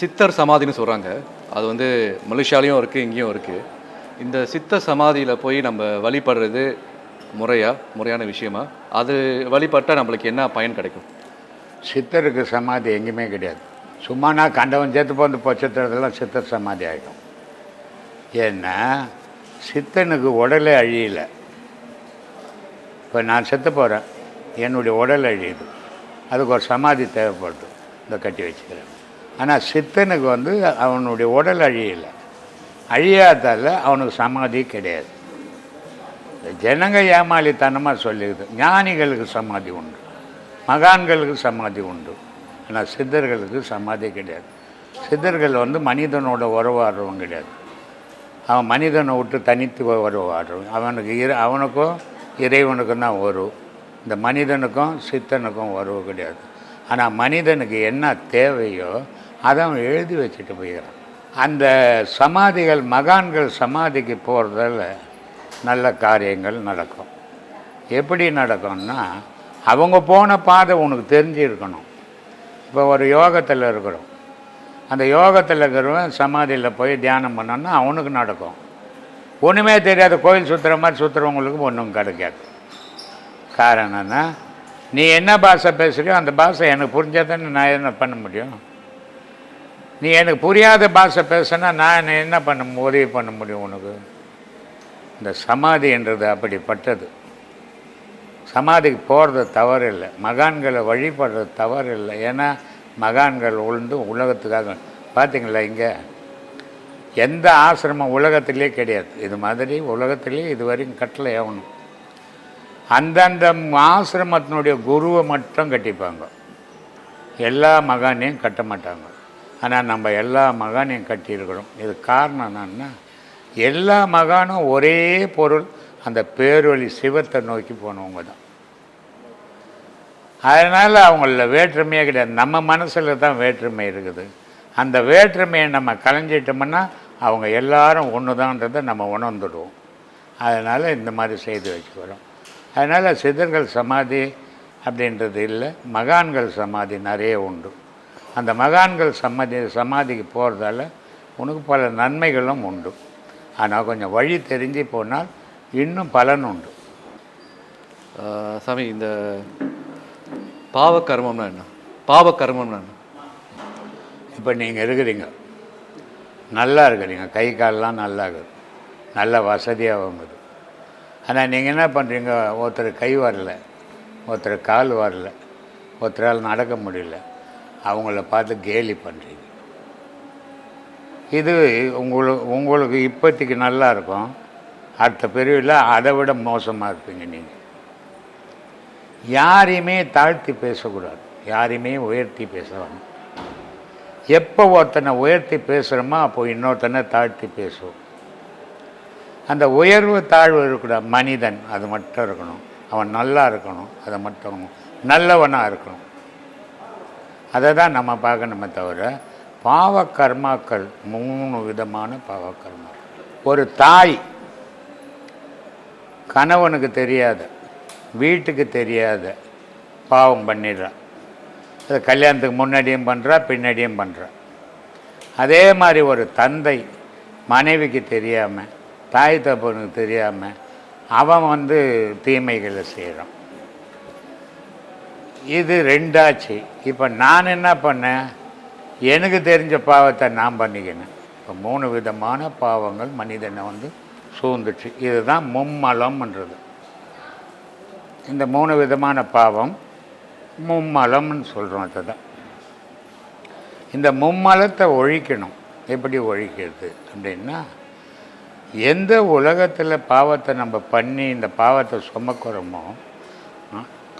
சித்தர் சமாதின்னு சொல்கிறாங்க அது வந்து மலேசியாலையும் இருக்குது இங்கேயும் இருக்குது இந்த சித்தர் சமாதியில் போய் நம்ம வழிபடுறது முறையாக முறையான விஷயமா? அது வழிபட்டால் நம்மளுக்கு என்ன பயன் கிடைக்கும்? சித்தருக்கு சமாதி எங்கேயுமே கிடையாது. சும்மா நான் கண்டவன் சேர்த்து போந்து பொச்சத்துறதெல்லாம் சித்தர் சமாதி ஆகிடும் ஏன்னா சித்தனுக்கு உடலே அழியலை. இப்போ நான் செத்து போகிறேன் என்னுடைய உடல் அழியுது. அதுக்கு ஒரு சமாதி தேவைப்படுது. இந்த கட்டி வச்சுக்கிறேன். ஆனால் சித்தனுக்கு வந்து அவனுடைய உடல் அழியலை. அழியாததால் அவனுக்கு சமாதி கிடையாது. ஜனங்க ஏமாளித்தனமாக சொல்லிடுது ஞானிகளுக்கு சமாதி உண்டு. மகான்களுக்கு சமாதி உண்டு. ஆனால் சித்தர்களுக்கு சமாதி கிடையாது. சித்தர்கள் வந்து மனிதனோட உறவாடுறவன் கிடையாது. அவன் மனிதனை விட்டு தனித்து உறவாடுறவன். அவனுக்கு இரு அவனுக்கும் இறைவனுக்கும் தான் உறவு. இந்த மனிதனுக்கும் சித்தனுக்கும் உறவு கிடையாது. ஆனால் மனிதனுக்கு என்ன தேவையோ அதை அவன் எழுதி வச்சுட்டு போயிடறான். அந்த சமாதிகள் மகான்கள் சமாதிக்கு போகிறதால நல்ல காரியங்கள் நடக்கும். எப்படி நடக்கும்னா அவங்க போன பாதை உனக்கு தெரிஞ்சிருக்கணும். இப்போ ஒரு யோகத்தில் இருக்கிறோம். அந்த யோகத்தில் இருக்கிறவன் சமாதியில் போய் தியானம் பண்ணோன்னா அவனுக்கு நடக்கும். ஒன்றுமே தெரியாத. கோயில் சுற்றுற மாதிரி சுற்றுறவங்களுக்கு ஒன்றும் கிடைக்காது. காரணம்னா நீ என்ன பாஷை பேசுகிறியோ அந்த பாஷை எனக்கு புரிஞ்சால் தானே நான் என்ன பண்ண முடியும்? நீ எனக்கு புரியாத பாஷை பேசுனா நான் என்ன பண்ண உதவி பண்ண முடியும் உனக்கு? இந்த சமாதி என்றது அப்படிப்பட்டது. சமாதிக்கு போகிறது தவறு இல்லை மகான்களை வழிபடுறது தவறு இல்லை ஏன்னா மகான்கள் உழுந்து உலகத்துக்காக பார்த்தீங்களா இங்கே? எந்த ஆசிரமம் உலகத்திலே கிடையாது. இது மாதிரி உலகத்திலே இது வரைக்கும் கட்டளை ஆகணும் அந்தந்த ஆசிரமத்தினுடைய குருவை மட்டும் கட்டிப்பாங்க. எல்லா மகானையும் கட்ட மாட்டாங்க. ஆனால் நம்ம எல்லா மகானையும் கட்டியிருக்கிறோம். இது காரணம் என்னன்னா எல்லா மகானும் ஒரே பொருள் அந்த பேரொளி சிவத்தை நோக்கி போனவங்க தான். அதனால் அவங்கள வேற்றுமையே கிடையாது. நம்ம மனசில் தான் வேற்றுமை இருக்குது. அந்த வேற்றுமையை நம்ம கலைஞ்சிட்டோம்னா அவங்க எல்லாரும் ஒன்று தான்றதை நம்ம உணர்ந்துடுவோம். அதனால் இந்த மாதிரி செய்து வச்சுக்கிறோம். அதனால் சிதர்கள் சமாதி அப்படின்றது இல்லை. மகான்கள் சமாதி நிறைய உண்டு. அந்த மகான்கள் சமாதி சமாதிக்கு போகிறதால உனக்கு பல நன்மைகளும் உண்டு. ஆனால் கொஞ்சம் வழி தெரிஞ்சு போனால் இன்னும் பலன் உண்டு. சாமி இந்த பாவ கர்மம்னா என்ன? பாவ கர்மம்னா என்ன? இப்போ நீங்கள் இருக்கிறீங்க. நல்லா இருக்கிறீங்க. கை கால்லாம் நல்லா இருக்குது. நல்ல வசதியாகவும் இருக்குது. ஆனால் நீங்கள் என்ன பண்ணுறீங்க ஒருத்தர் கை வரல. ஒருத்தர் கால் வரல. ஒருத்தரால் நடக்க முடியல. அவங்கள பார்த்து கேலி பண்ணுறீங்க இது உங்களுக்கு உங்களுக்கு இப்போதைக்கு நல்லா இருக்கும். அடுத்த பிரிவில் அதை விட மோசமாக இருப்பீங்க நீங்கள் யாரையுமே தாழ்த்தி பேசக்கூடாது. யாரையுமே உயர்த்தி பேசணும் எப்போ ஒருத்தனை உயர்த்தி பேசுகிறோமோ அப்போ இன்னொருத்தனை தாழ்த்தி பேசுவோம். அந்த உயர்வு தாழ்வு இருக்கக்கூடாது மனிதன் அது மட்டும் இருக்கணும். அவன் நல்லா இருக்கணும். அதை மட்டும் நல்லவனாக இருக்கணும். அதை தான் நம்ம பார்க்கணுமே தவிர பாவ கர்மாக்கள் மூணு விதமான பாவ கர்மா ஒரு தாய் கணவனுக்கு தெரியாத வீட்டுக்கு தெரியாத பாவம் பண்ணிடுறான் அது கல்யாணத்துக்கு முன்னாடியும் பண்ணுறா பின்னாடியும் பண்ணுறா அதே மாதிரி ஒரு தந்தை மனைவிக்கு தெரியாமல் தாய் தப்பனுக்கு தெரியாமல் அவன் வந்து தீமைகளை செய்கிறான் இது ரெண்டாச்சு. இப்போ நான் என்ன பண்ணேன்? எனக்கு தெரிஞ்ச பாவத்தை நான் பண்ணிக்கினேன். இப்போ மூணு விதமான பாவங்கள் மனிதனை வந்து சூழ்ந்துச்சு. இதுதான் மும்மலம்ன்றது. இந்த மூணு விதமான பாவம் மும்மலம்னு சொல்கிறோம் அதை தான் இந்த மும்மலத்தை ஒழிக்கணும். எப்படி ஒழிக்கிறது அப்படின்னா எந்த உலகத்தில் பாவத்தை நம்ம பண்ணி இந்த பாவத்தை சுமக்கிறோமோ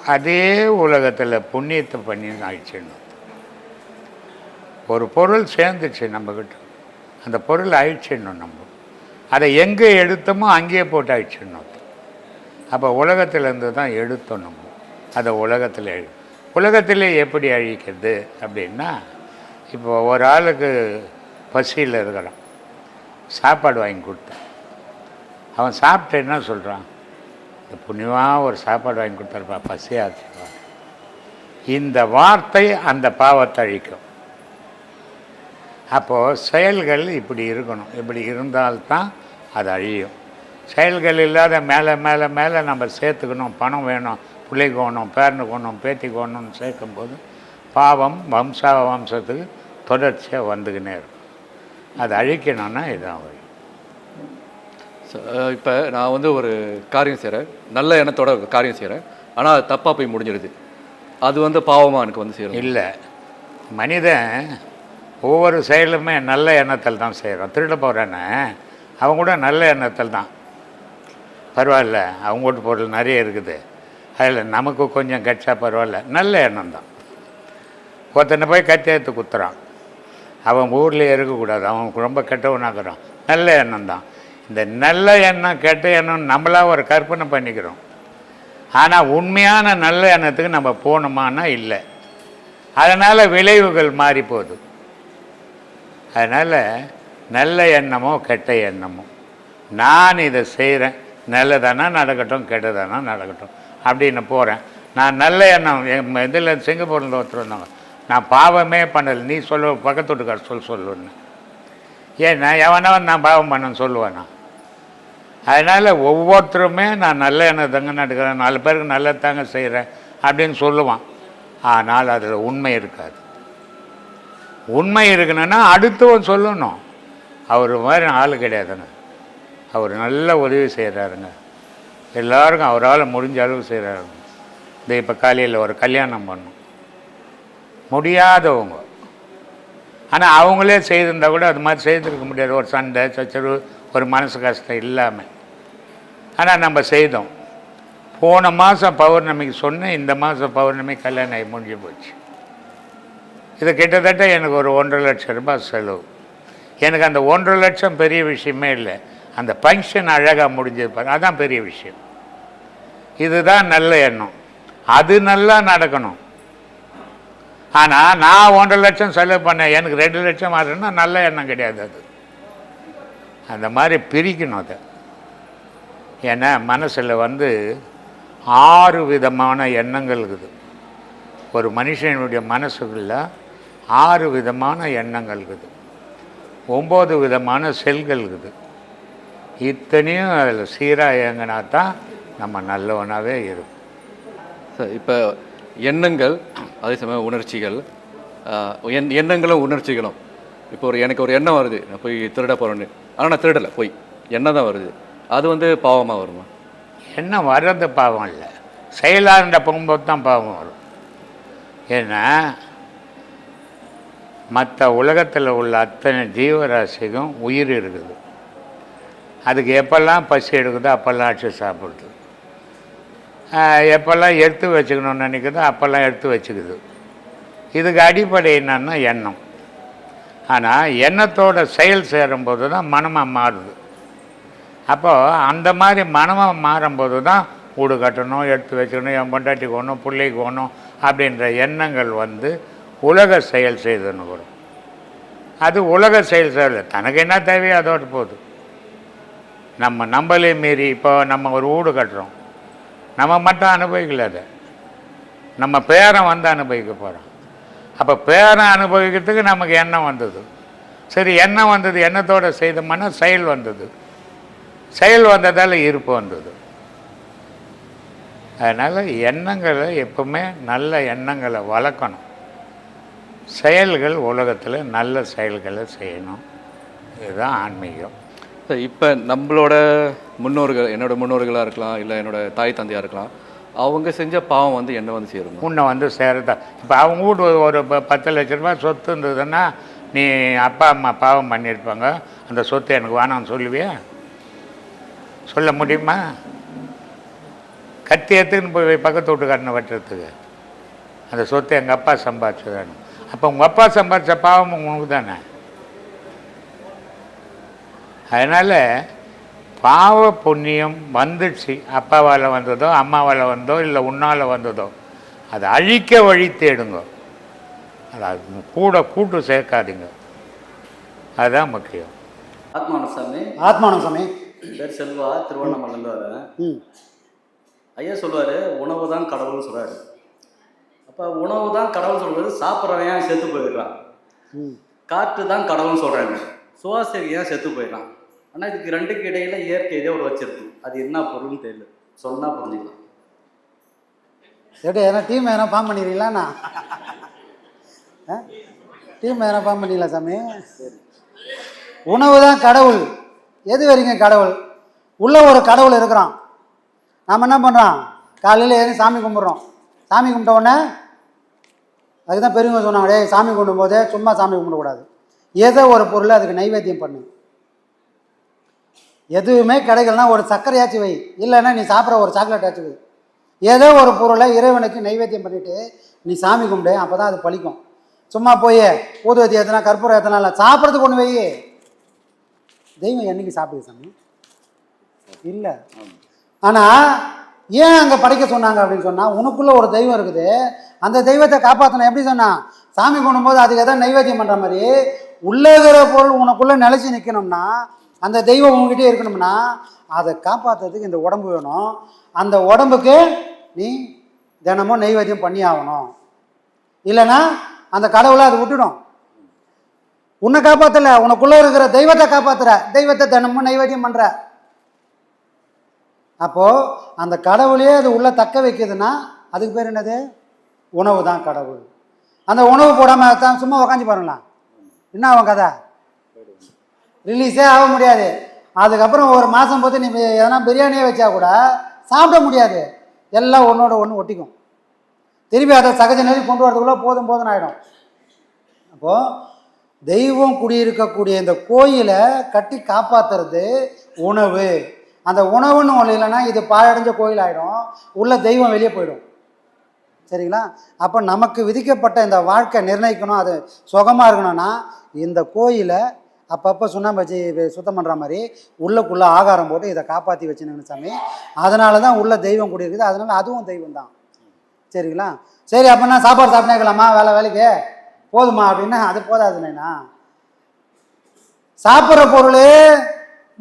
அதே உலகத்தில் புண்ணியத்தை பண்ணி ஆயிடுச்சுன்னு ஒரு பொருள் சேர்ந்துச்சு நம்மக்கிட்ட அந்த பொருள் அழிச்சிடணும் நம்ம. அதை எங்கே எடுத்தோமோ அங்கேயே போட்டு அழிச்சிடணும் அப்போ உலகத்திலேருந்து தான் எடுத்தோம் நம்ம. அதை உலகத்தில் எழு உலகத்திலே எப்படி அழிக்கிறது அப்படின்னா இப்போ ஒரு ஆளுக்கு பசியில் இருக்கிறான். சாப்பாடு வாங்கி கொடுத்தேன். அவன் சாப்பிட்டு என்ன சொல்கிறான் புண்ணியமாக ஒரு சாப்பாடு வாங்கி கொடுத்தாருப்பா பசியாக இந்த வார்த்தை அந்த பாவத்தை அழிக்கும். அப்போது செயல்கள் இப்படி இருக்கணும். இப்படி இருந்தால்தான் அது அழியும். செயல்கள் இல்லாத மேலே மேலே மேலே நம்ம சேர்த்துக்கணும். பணம் வேணும் பிள்ளைக்கு வேணும் பேரனுக்கு வேணும் பேத்திக்கு வேணும்னு சேர்க்கும்போது பாவம் வம்சா வம்சத்துக்கு தொடர்ச்சியாக வந்துக்கினே இருக்கும். அது அழிக்கணும்னா இதான் வழி இப்போ நான் வந்து ஒரு காரியம் செய்கிறேன் நல்ல எண்ணத்தோட காரியம் செய்கிறேன் ஆனால் அது தப்பாக போய் முடிஞ்சிருது அது வந்து பாவமாக எனக்கு வந்து செய்யணும் இல்லை. மனிதன் ஒவ்வொரு செயலுமே நல்ல எண்ணத்தில் தான் செய்கிறான் திருட போகிறானே அவங்க கூட நல்ல எண்ணத்தில் தான். பரவாயில்ல அவங்க வீட்டு பொருள் நிறைய இருக்குது. அதில் நமக்கு கொஞ்சம் கட்சா பரவாயில்ல. நல்ல எண்ணம் தான். ஒருத்தனை போய் கத்தி எடுத்து குத்துறான். அவன் ஊர்லேயே இருக்கக்கூடாது. அவன் ரொம்ப கெட்டவனாக்குறான். நல்ல எண்ணம் தான். இந்த நல்ல எண்ணம் கெட்ட எண்ணம் நம்மளா ஒரு கற்பனை பண்ணிக்கிறோம். ஆனால் உண்மையான நல்ல எண்ணத்துக்கு நம்ம போகணுமானா இல்லை. அதனால் விளைவுகள் மாறி போகுது. அதனால் நல்ல எண்ணமோ கெட்ட எண்ணமோ. நான் இதை செய்கிறேன் நல்லதானா நடக்கட்டும் கெட்டதானா நடக்கட்டும். அப்படின்னு போகிறேன் நான் நல்ல எண்ணம் என் இதில் சிங்கப்பூரில் ஒருத்தர் வந்தாங்க. நான் பாவமே பண்ணலை. நீ சொல்ல பக்கத்து வீட்டுக்கார சொல் சொல்லுன்னு. ஏன்னா எவனவன் நான் பாவம் பண்ணன்னு சொல்லுவேன்? நான் அதனால் ஒவ்வொருத்தருமே நான் நல்ல எண்ணம் தாங்க நடக்கிறேன் நாலு பேருக்கு நல்லதாங்க செய்கிறேன் அப்படின்னு சொல்லுவான். ஆனால் அதில் உண்மை இருக்காது. உண்மை இருக்கணும்னா அடுத்தவன் சொல்லணும். அவர் மாதிரி ஆள் கிடையாதுங்க. அவர் நல்ல உதவி செய்கிறாருங்க எல்லாருக்கும் அவரால் முடிஞ்ச அளவு செய்கிறாருங்க இந்த இப்போ காலையில் ஒரு கல்யாணம் பண்ணும். முடியாதவங்க. ஆனால் அவங்களே செய்திருந்தா கூட அது மாதிரி செய்திருக்க முடியாது. ஒரு சண்டை சச்சரவு ஒரு மனசு கஷ்டம் இல்லாமல். ஆனால் நம்ம செய்தோம். போன மாதம் பௌர்ணமிக்கு சொன்னேன் இந்த மாதம் பௌர்ணமி கல்யாணம் ஆகி முடிஞ்சு போச்சு. இது கிட்டத்தட்ட எனக்கு ஒரு ஒன்றரை லட்சம் ரூபாய் செலவு. எனக்கு அந்த ஒன்றரை லட்சம் பெரிய விஷயமே இல்லை. அந்த ஃபங்க்ஷன் அழகாக முடிஞ்சது அதுதான் பெரிய விஷயம். இதுதான் நல்ல எண்ணம். அது நல்லா நடக்கணும். ஆனால் நான் ஒன்றரை லட்சம் செலவு பண்ணேன். எனக்கு ரெண்டு லட்சம் ஆகுதுன்னா நல்ல எண்ணம் கிடையாது அது. அந்த மாதிரி பிரிக்கணும் அதை. ஏன்னா மனசில் வந்து ஆறு விதமான எண்ணங்கள் இருக்குது. ஒரு மனுஷனுடைய மனசுக்குள்ள ஆறு விதமான எண்ணங்கள் இருக்குது. ஒம்பது விதமான செல்கள் இருக்குது. இத்தனையும் அதில் சீராக இயங்கினா தான் நம்ம நல்லவனாகவே இருக்கும். சார் இப்போ எண்ணங்கள் அதே சமயம் உணர்ச்சிகள் எண் எண்ணங்களும் உணர்ச்சிகளும். இப்போ ஒரு எனக்கு ஒரு எண்ணம் வருது. நான் போய் திருட போகிறேன்னு ஆனால் நான் திருடலை போய். என்ன தான் வருது? அது வந்து பாவமாக வருமா? எண்ணம் வர்றது பாவம் இல்லை. செயலாண்ட போகும்போது தான் பாவம் வரும். ஏன்னா மற்ற உலகத்தில் உள்ள அத்தனை ஜீவராசிக்கும் உயிர் இருக்குது. அதுக்கு எப்பெல்லாம் பசி எடுக்குதோ அப்போல்லாம் அடிச்சு சாப்பிடுது. எப்பெல்லாம் எடுத்து வச்சுக்கணும்னு நினைக்குதோ அப்போல்லாம் எடுத்து வச்சுக்குது. இதுக்கு அடிப்படை என்னன்னா எண்ணம். ஆனால் எண்ணத்தோட செயல் சேரும்போது தான் மனமாக மாறுது. அப்போது அந்த மாதிரி மனமாக மாறும்போது தான் வீடு கட்டணும் எடுத்து வச்சுக்கணும் என் பொண்டாட்டிக்கு ஒன்றும் பிள்ளைக்கு ஒன்றும் அப்படின்ற எண்ணங்கள் வந்து உலக செயல் செய்துன்னு கூட அது உலக செயல் செய்யல. தனக்கு என்ன தேவையோ அதோடு போகுது. நம்ம நம்மளே மீறி இப்போ நம்ம ஒரு வீடு கட்டுறோம். நம்ம மட்டும் அனுபவிக்கல அதை. நம்ம பேரன் வந்து அனுபவிக்க போகிறோம் அப்போ பேரை அனுபவிக்கிறதுக்கு நமக்கு எண்ணம் வந்தது. சரி எண்ணம் வந்தது எண்ணத்தோடு செய்தோம்னா செயல் வந்தது. செயல் வந்ததால் இருப்பு வந்தது. அதனால் எண்ணங்களை எப்பவுமே நல்ல எண்ணங்களை வளர்க்கணும். செயல்கள் உலகத்தில் நல்ல செயல்களை செய்யணும். இதுதான் ஆன்மீகம். இப்போ நம்மளோட முன்னோர்கள் என்னோட முன்னோர்களாக இருக்கலாம் இல்லை என்னோட தாய் தந்தையாக இருக்கலாம் அவங்க செஞ்ச பாவம் வந்து என்ன வந்து சேரும் உன்னை வந்து சேரதா. இப்போ அவங்க வீடு ஒரு ப- பத்து லட்ச ரூபாய் சொத்து இருந்ததுன்னா நீ அப்பா அம்மா பாவம் பண்ணியிருப்பாங்க. அந்த சொத்து எனக்கு வேணாம்னு சொல்லுவியா? சொல்ல முடியுமா? கத்தி எடுத்துன்னு போய் பக்கத்து வீட்டுக்காரனை வெட்டுறதுக்கு. அந்த சொத்து எங்கள் அப்பா சம்பாதிச்சதானு. அப்போ உங்கள் அப்பா சம்பாதிச்ச பாவம் உனக்கு தானே அதனால் பாவ புண்ணியம் வந்துடுச்சு. அப்பாவால் வந்ததோ அம்மாவால் வந்தோ இல்லை உன்னால் வந்ததோ அதை அழிக்க வழி தேடுங்க. அது அது கூட கூட்டு சேர்க்காதீங்க. அதுதான் முக்கியம். ஆத்மானசாமி ஆத்மானம் சாமி. பேர் செல்வா திருவண்ணாமலேருந்து வரேன். ம். ஐயா சொல்லுவார் உணவு தான் கடவுள்னு சொல்கிறாரு அப்போ உணவு தான் கடவுள் சொல்கிறது சாப்பிட்றவன் ஏன் செத்து போயிடுறான் காற்று தான் கடவுள்னு சொல்கிறாங்க சுவாசகி ஏன் செத்து போயிடறான் ஆனால் இதுக்கு ரெண்டுக்கு இடையில இயற்கை இதே ஒரு வச்சிருக்கு. அது என்ன பொருள்னு தெரியல. சொன்னால் புரிஞ்சுக்கலாம். எப்படி எதனா டீம் எதனா ஃபார்ம் பண்ணிடுறீங்களாண்ணா டீம் எதனா ஃபார்ம் பண்ணிடலாம் சாமி. உணவு தான் கடவுள். எது வரைக்கும் கடவுள்? உள்ள ஒரு கடவுள் இருக்கிறான். நாம் என்ன பண்ணுறோம் காலையில் ஏறி சாமி கும்பிட்றோம். சாமி கும்பிட்ட உடனே அதுக்கு தான் பெரியவங்க சொன்னாங்க டேய் சாமி கும்பிடும்போதே சும்மா சாமி கும்பிடக்கூடாது. ஏதோ ஒரு பொருளை அதுக்கு நைவேத்தியம் பண்ணு. எதுவுமே கிடைக்கலனா ஒரு சர்க்கரையாச்சும் வை. இல்லைன்னா நீ சாப்பிட்ற ஒரு சாக்லேட் ஆச்சு வை. ஏதோ ஒரு பொருளை இறைவனுக்கு நைவேத்தியம் பண்ணிவிட்டு நீ சாமி கும்பிடு அப்போ தான் அது பழிக்கும். சும்மா போய் ஊதுவத்தி ஏற்றினா கற்பூரம் ஏற்றினா இல்லை சாப்பிட்றதுக்கு ஒன்று வை தெய்வம் என்றைக்கு சாப்பிடுது சாமி? இல்லை. ஆனால் ஏன் அங்கே படைக்க சொன்னாங்க அப்படின்னு சொன்னால் உனக்குள்ளே ஒரு தெய்வம் இருக்குது. அந்த தெய்வத்தை காப்பாற்றணும் எப்படி சொன்னான் சாமி கும்பிடும்போது அதுக்கு எதாவது நைவேத்தியம் பண்ணுற மாதிரி உள்ளே இருக்கிற பொருள் உனக்குள்ளே நிலச்சி நிற்கணும்னா அந்த தெய்வம் உங்ககிட்டே இருக்கணும்னா அதை காப்பாற்றுறதுக்கு இந்த உடம்பு வேணும். அந்த உடம்புக்கு நீ தினமும் நெய்வேத்தியம் பண்ணி ஆகணும். இல்லைன்னா அந்த கடவுளை அது விட்டுடும். உன்னை காப்பாற்றல உனக்குள்ளே இருக்கிற தெய்வத்தை காப்பாற்றுற தெய்வத்தை தினமும் நைவேத்தியம் பண்ணுற அப்போது அந்த கடவுளையே அது உள்ளே தக்க வைக்குதுன்னா அதுக்கு பேர் என்னது? உணவு தான் கடவுள். அந்த உணவு போடாமல் தான் சும்மா உக்காந்து பாருங்களேன். என்ன ஆகும் கதை? ரிலீஸே ஆக முடியாது. அதுக்கப்புறம் ஒரு மாதம் போது நீ எதனா பிரியாணியே வச்சா கூட சாப்பிட முடியாது. எல்லாம் ஒன்றோட ஒன்று ஒட்டிக்கும். திருப்பி அதை சகஜ நிலை கொண்டு வரதுக்குள்ளே போதும் போதும் ஆகிடும் அப்போது தெய்வம் குடியிருக்கக்கூடிய இந்த கோயிலை கட்டி காப்பாற்றுறது உணவு. அந்த உணவுன்னு ஒன்று இல்லைன்னா இது பாழடைஞ்ச கோயில் ஆகிடும் உள்ள தெய்வம் வெளியே போயிடும். சரிங்களா? அப்போ நமக்கு விதிக்கப்பட்ட இந்த வாழ்க்கை நிர்ணயிக்கணும். அது சுகமாக இருக்கணும்னா இந்த கோயிலை அப்பப்போ சுண்ணாம்பு வச்சு சுத்தம் பண்ணுற மாதிரி உள்ளக்குள்ளே ஆகாரம் போட்டு இதை காப்பாற்றி வச்சுன்னு சாமி. அதனால தான் உள்ள தெய்வம் குடியிருக்குது அதனால அதுவும் தெய்வம் தான் சரிங்களா? சரி அப்படின்னா சாப்பாடு சாப்பிட்டேக்கலாமா வேலை வேலைக்கு? போதுமா அப்படின்னா அது போதாதுண்ணா சாப்பிட்ற பொருள்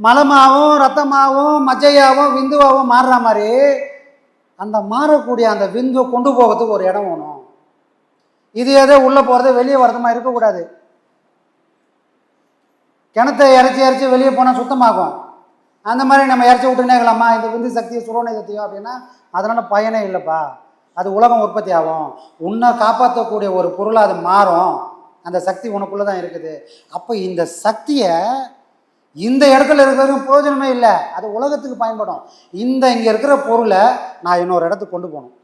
மலமாகவும் ரத்தமாகவும் மஜ்ஜையாகவும் விந்துவாகவும் மாறுற மாதிரி அந்த மாறக்கூடிய அந்த விந்துவை கொண்டு போகிறதுக்கு ஒரு இடம் வேணும். இது எதோ உள்ளே போகிறது வெளியே வரதுமா இருக்கக்கூடாது. கிணத்தை இறச்சி இறச்சி வெளியே போனால் சுத்தமாகும். அந்த மாதிரி நம்ம இறச்சி விட்டுனே இருக்கலாமா? இந்த விந்து சக்தியை சுரோனை சக்தியோ அப்படின்னா அதனால் பயனே இல்லைப்பா. அது உலகம் உற்பத்தி ஆகும். உன்னை காப்பாற்றக்கூடிய ஒரு பொருளாக அது மாறும். அந்த சக்தி உனக்குள்ளே தான் இருக்குது. அப்போ இந்த சக்தியை இந்த இடத்துல இருக்கிறதுக்கு பிரயோஜனமே இல்லை. அது உலகத்துக்கு பயன்படும். இந்த இங்கே இருக்கிற பொருளை நான் இன்னொரு இடத்துக்கு கொண்டு போகணும்.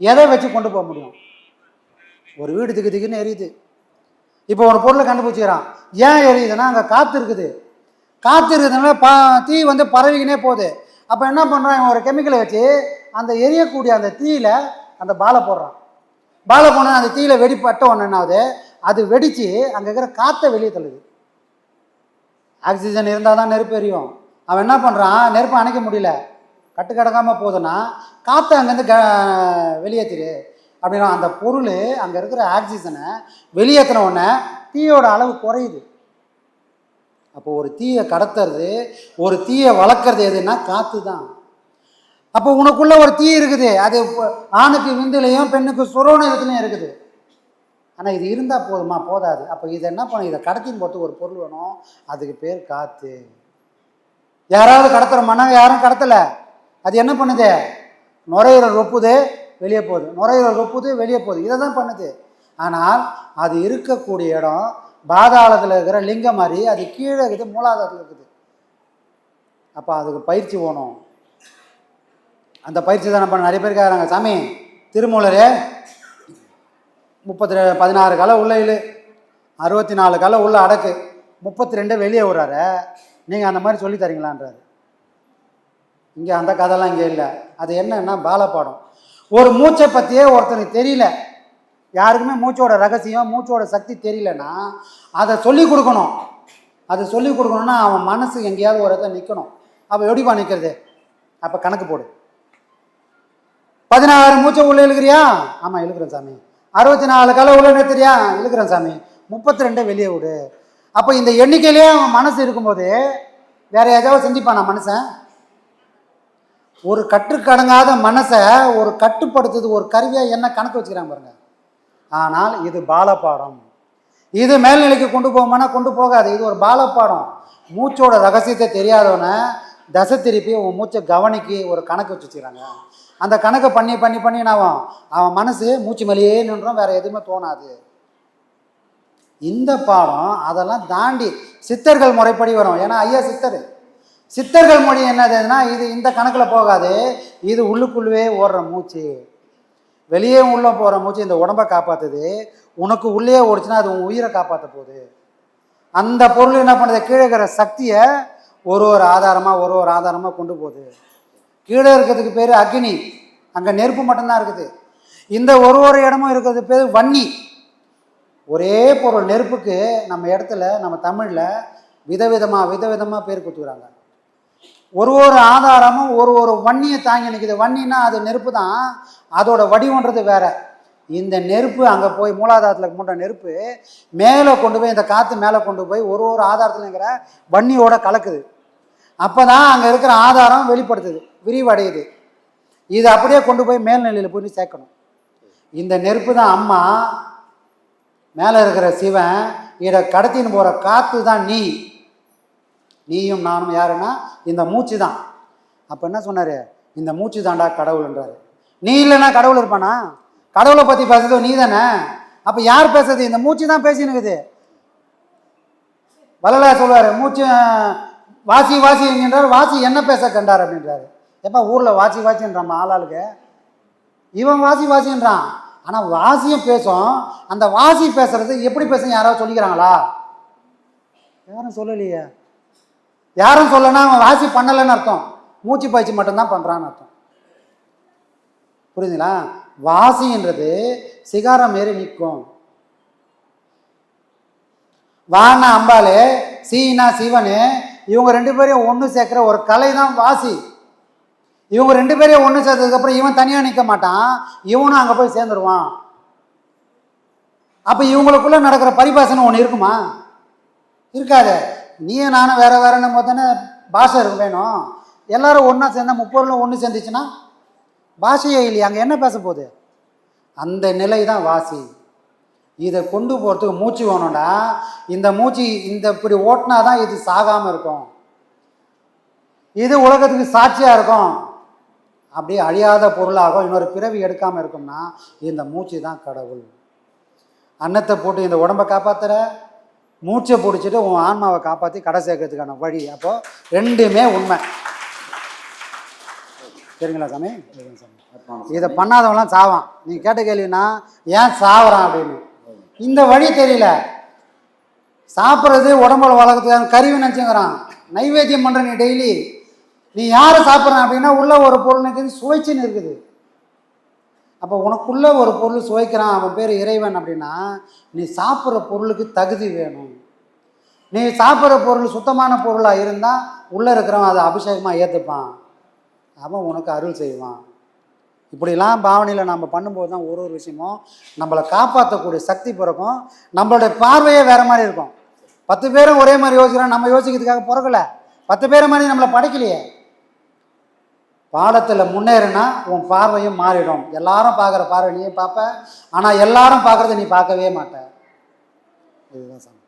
எதை வச்சு கொண்டு போக முடியும்? ஒரு வீடு திக்கு திக்குன்னு எரியுது. இப்போ ஒரு பொருளை கண்டுபிடிச்சிக்கிறான். ஏன் எரியுதுன்னா அங்கே காற்று இருக்குது. காற்று இருக்கிறதுனால பா தீ வந்து பரவிக்கினே போகுது. அப்போ என்ன பண்ணுறான் இவன் ஒரு கெமிக்கலை வச்சு அந்த எரியக்கூடிய அந்த தீயில் அந்த பாலை போடுறான். பாலை போனால் அந்த தீயில் வெடிப்பட்ட ஒன்று என்னாவது அது வெடித்து அங்கே இருக்கிற காற்றை வெளியே தள்ளுது. ஆக்சிஜன் இருந்தால் தான் நெருப்பு எரியும். அவன் என்ன பண்ணுறான் நெருப்பை அணைக்க முடியல. கட்டு கிடக்காமல் போகுதுன்னா காற்றை அங்கேருந்து க வெளியேற்றிரு அப்படின்னா அந்த பொருள் அங்கே இருக்கிற ஆக்சிஜனை வெளியேற்றின உடனே தீயோட அளவு குறையுது. அப்போ ஒரு தீயை கடத்துறது ஒரு தீயை வளர்க்குறது எதுன்னா காற்று தான் அப்போ உனக்குள்ள ஒரு தீ இருக்குது. அது இப்போ ஆணுக்கு விந்துலையும் பெண்ணுக்கு சுரோணத்துலையும் இருக்குது. ஆனால் இது இருந்தால் போதுமா? போதாது. அப்போ இதை என்ன பண்ணும் இதை கடத்தின்னு போட்டு ஒரு பொருள் வேணும். அதுக்கு பேர் காற்று யாராவது கடத்துறோமானா யாரும் கடத்தலை. அது என்ன பண்ணுது? நுரையீரல் ரொப்புது. வெளியே போகுது. நுரையீரல் ரொப்புது வெளியே போகுது. இதை தான் பண்ணுது. ஆனால் அது இருக்கக்கூடிய இடம் பாதாளத்தில் இருக்கிற லிங்கம் மாதிரி அது கீழே இருக்குது மூலாதாரத்தில் இருக்குது. அப்போ அதுக்கு பயிற்சி போகணும் அந்த பயிற்சி தான் நம்ம நிறைய பேர் கேட்குறாங்க சாமி திருமூலரே முப்பத்தி பதினாறு கலை உள்ள இழு. அறுபத்தி நாலு கலை உள்ள அடக்கு. முப்பத்தி ரெண்டு வெளியே விட்றாரு நீங்கள் அந்த மாதிரி சொல்லி தரீங்களான்றாரு. இங்கே அந்த கதைலாம் இங்கே இல்லை. அது என்னன்னா பாலப்பாடம் ஒரு மூச்சை பற்றியே ஒருத்தனுக்கு தெரியல. யாருக்குமே மூச்சோட ரகசியம் மூச்சோட சக்தி தெரியலன்னா அதை சொல்லி கொடுக்கணும். அதை சொல்லி கொடுக்கணும்னா அவன் மனசு எங்கேயாவது ஒரு இடத்துல நிற்கணும் அப்போ எப்படிப்பா நிற்கிறது அப்போ கணக்கு போடு. பதினாறு மூச்சை உள்ள இழுக்கிறியா? ஆமாம் இழுக்கிறேன் சாமி. அறுபத்தி நாலு கலை உள்ள நிறுத்துறியா? இழுக்கிறேன் சாமி. முப்பத்தி ரெண்டை வெளியே விடு. அப்போ இந்த எண்ணிக்கையிலே அவன் மனசு இருக்கும்போது வேற ஏதாவது செஞ்சுப்பானா மனுஷன்? ஒரு கற்றுக்கடங்காத மனசை ஒரு கட்டுப்படுத்துது ஒரு கருவியாக என்ன கணக்கு வச்சுக்கிறாங்க பாருங்க. ஆனால் இது பாலப்பாடம் இது மேல்நிலைக்கு கொண்டு போகமானா கொண்டு போகாது. இது ஒரு பாலப்பாடம் மூச்சோட ரகசியத்தை தெரியாதவனை தசை திருப்பி உன் மூச்சை கவனிக்கு ஒரு கணக்கு வச்சு வச்சுக்கிறாங்க. அந்த கணக்கை பண்ணி பண்ணி பண்ணி நான் அவன் மனசு மூச்சு மேலேயே நின்றோம் வேற எதுவுமே தோணாது. இந்த பாடம் அதெல்லாம் தாண்டி சித்தர்கள் முறைப்படி வரும். ஏன்னா ஐயா சித்தர். சித்தர்கள் மொழி என்னதுன்னா இது இந்த கணக்கில் போகாது. இது உள்ளுக்குள்ளவே ஓடுற மூச்சு. வெளியே உள்ளே போகிற மூச்சு இந்த உடம்பை காப்பாற்றுது உனக்கு உள்ளே ஓடிச்சுன்னா அது உன் உயிரை காப்பாற்ற போகுது. அந்த பொருள் என்ன பண்ணுது? கீழே இருக்கிற சக்தியை ஒரு ஒரு ஆதாரமாக ஒரு ஒரு ஆதாரமாக கொண்டு போகுது. கீழே இருக்கிறதுக்கு பேர் அக்னி. அங்கே நெருப்பு மட்டும்தான் இருக்குது. இந்த ஒரு ஒரு இடமும் இருக்கிறது பேர் வன்னி. ஒரே பொருள் நெருப்புக்கு நம்ம இடத்துல நம்ம தமிழில் விதவிதமாக விதவிதமாக பேர் கொடுத்துக்கிறாங்க ஒரு ஒரு ஆதாரமும் ஒரு ஒரு வன்னியை தாங்கி நிற்குது வன்னின்னா அது நெருப்பு தான். அதோட வடிவன்றது வேற. இந்த நெருப்பு அங்கே போய் மூலாதாரத்தில் மூன்ற நெருப்பு மேலே கொண்டு போய் இந்த காற்று மேலே கொண்டு போய் ஒரு ஒரு ஆதாரத்தில் இருக்கிற வன்னியோட கலக்குது. அப்போ தான் அங்கே இருக்கிற ஆதாரம் வெளிப்படுத்துது விரிவடையுது. இது அப்படியே கொண்டு போய் மேல்நிலையில் போய் சேர்க்கணும். இந்த நெருப்பு தான் அம்மா மேலே இருக்கிற சிவன் இதை கடத்தின்னு போகிற காற்று தான் நீ. நீயும் நானும் யாருன்னா இந்த மூச்சு தான் அப்போ என்ன சொன்னார்? இந்த மூச்சு தாண்டா கடவுள்ன்றாரு. நீ இல்லைன்னா கடவுள் இருப்பானா? கடவுளை பற்றி பேசுறது நீ தானே அப்போ யார் பேசுறது? இந்த மூச்சு தான் பேசினுக்குது. வள்ளலா சொல்லுவார் மூச்சு வாசி வாசி என்கின்றார். வாசி என்ன பேச கண்டார் அப்படின்றாரு. எப்போ ஊரில் வாசி வாசின்றான் ஆளாளுக்கு? இவன் வாசி வாசின்றான். ஆனால் வாசியும் பேசும். அந்த வாசி பேசுறது எப்படி பேசும் யாராவது சொல்லிக்கிறாங்களா? யாரும் சொல்லலையே. யாரும் சொல்லனா அவன் வாசி பண்ணலைன்னு அர்த்தம். மூச்சு பயிற்சி மட்டும்தான் பண்ணுறான்னு அர்த்தம். புரியுதுங்களா? வாசின்றது சிகாரம் மாரி நிற்கும். வானா அம்பாலே சீனா சிவனு இவங்க ரெண்டு பேரையும் ஒன்று சேர்க்குற ஒரு கலை தான் வாசி. இவங்க ரெண்டு பேரையும் ஒன்று சேர்த்ததுக்கப்புறம் இவன் தனியாக நிற்க மாட்டான். இவனும் அங்கே போய் சேர்ந்துருவான். அப்போ இவங்களுக்குள்ளே நடக்கிற பரிபாசனம் ஒன்று இருக்குமா? இருக்காது. நீயும் நானும் வேற வேறன்னு பார்த்தோன்னே பாஷை இருக்கும் வேணும். எல்லாரும் ஒன்றா சேர்ந்தா முப்பொருளும் ஒன்று சேர்ந்துச்சுன்னா பாஷையே இல்லையா அங்கே என்ன பேச போகுது? அந்த நிலை தான் வாசி. இதை கொண்டு போகிறதுக்கு மூச்சு வேணும்டா. இந்த மூச்சு இந்த இப்படி ஓட்டினா தான் இது சாகாமல் இருக்கும். இது உலகத்துக்கு சாட்சியாக இருக்கும். அப்படியே அழியாத பொருளாகும் இன்னொரு பிறவி எடுக்காமல் இருக்கும்னா இந்த மூச்சு தான் கடவுள். அன்னத்தை போட்டு இந்த உடம்பை காப்பாற்றுற மூச்சை பிடிச்சிட்டு உன் ஆன்மாவை காப்பாற்றி கடை சேர்க்கறதுக்கான வழி. அப்போ ரெண்டுமே உண்மை. சரிங்களா சாமி? இதை பண்ணாதவன்லாம் சாவான். நீ கேட்ட கேள்வினா ஏன் சாவறான் அப்படின்னு. இந்த வழி தெரியல. சாப்பிட்றது உடம்புல வளர்க்கறதுக்கான கருவி நினச்சிங்கிறான். நைவேத்தியம் பண்ணுற நீ டெய்லி. நீ யாரை சாப்பிட்றேன் அப்படின்னா உள்ள ஒரு பொருளுக்கு சுவைச்சின்னு சுவைச்சுன்னு இருக்குது. அப்போ உனக்குள்ளே ஒரு பொருள் சுவைக்கிறான் அவன் பேர் இறைவன் அப்படின்னா நீ சாப்பிட்ற பொருளுக்கு தகுதி வேணும். நீ சாப்பிட்ற பொருள் சுத்தமான பொருளாக இருந்தால் உள்ளே இருக்கிறவன் அதை அபிஷேகமாக ஏற்றுப்பான் அவன் உனக்கு அருள் செய்வான். இப்படிலாம் பாவனையில் நம்ம பண்ணும்போது தான் ஒரு ஒரு விஷயமும் நம்மளை காப்பாற்றக்கூடிய சக்தி பிறக்கும். நம்மளுடைய பார்வையே வேறு மாதிரி இருக்கும். பத்து பேரும் ஒரே மாதிரி யோசிக்கிறோம் நம்ம யோசிக்கிறதுக்காக பிறக்கலை. பத்து பேரை மாதிரி நம்மளை படைக்கலையே. பாடத்தில் முன்னேறினா உன் பார்வையும் மாறிடும். எல்லாரும் பார்க்குற பார்வை நீயும் பார்ப்ப. ஆனால் எல்லாரும் பார்க்குறத நீ பார்க்கவே மாட்ட. இதுதான் சமம்.